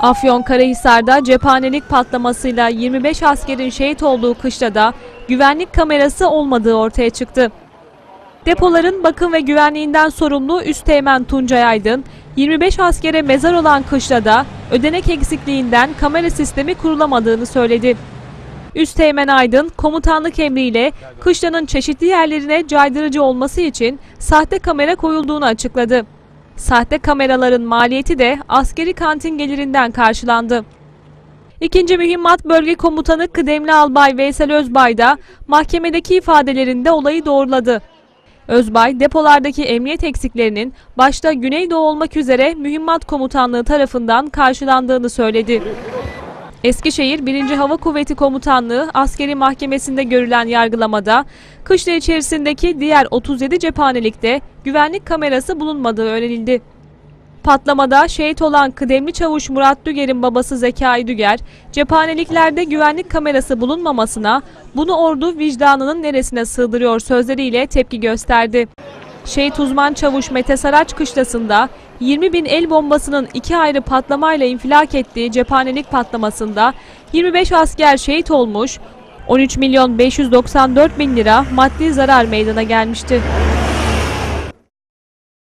Afyonkarahisar'da cephanelik patlamasıyla 25 askerin şehit olduğu kışlada güvenlik kamerası olmadığı ortaya çıktı. Depoların bakım ve güvenliğinden sorumlu Üsteğmen Tuncay Aydın, 25 askere mezar olan kışlada ödenek eksikliğinden kamera sistemi kurulamadığını söyledi. Üsteğmen Aydın, komutanlık emriyle kışlanın çeşitli yerlerine caydırıcı olması için sahte kamera koyulduğunu açıkladı. Sahte kameraların maliyeti de askeri kantin gelirinden karşılandı. İkinci Mühimmat Bölge Komutanı Kıdemli Albay Veysel Özbay da mahkemedeki ifadelerinde olayı doğruladı. Özbay, depolardaki emniyet eksiklerinin başta Güneydoğu olmak üzere Mühimmat Komutanlığı tarafından karşılandığını söyledi. Eskişehir 1. Hava Kuvveti Komutanlığı askeri mahkemesinde görülen yargılamada kışla içerisindeki diğer 37 cephanelikte güvenlik kamerası bulunmadığı öğrenildi. Patlamada şehit olan kıdemli çavuş Murat Düger'in babası Zekai Düger, cephaneliklerde güvenlik kamerası bulunmamasına bunu ordu vicdanının neresine sığdırıyor sözleriyle tepki gösterdi. Şehit uzman çavuş Mete Saraç kışlasında 20 bin el bombasının iki ayrı patlamayla infilak ettiği cephanelik patlamasında 25 asker şehit olmuş, 13 milyon 594 bin lira maddi zarar meydana gelmişti.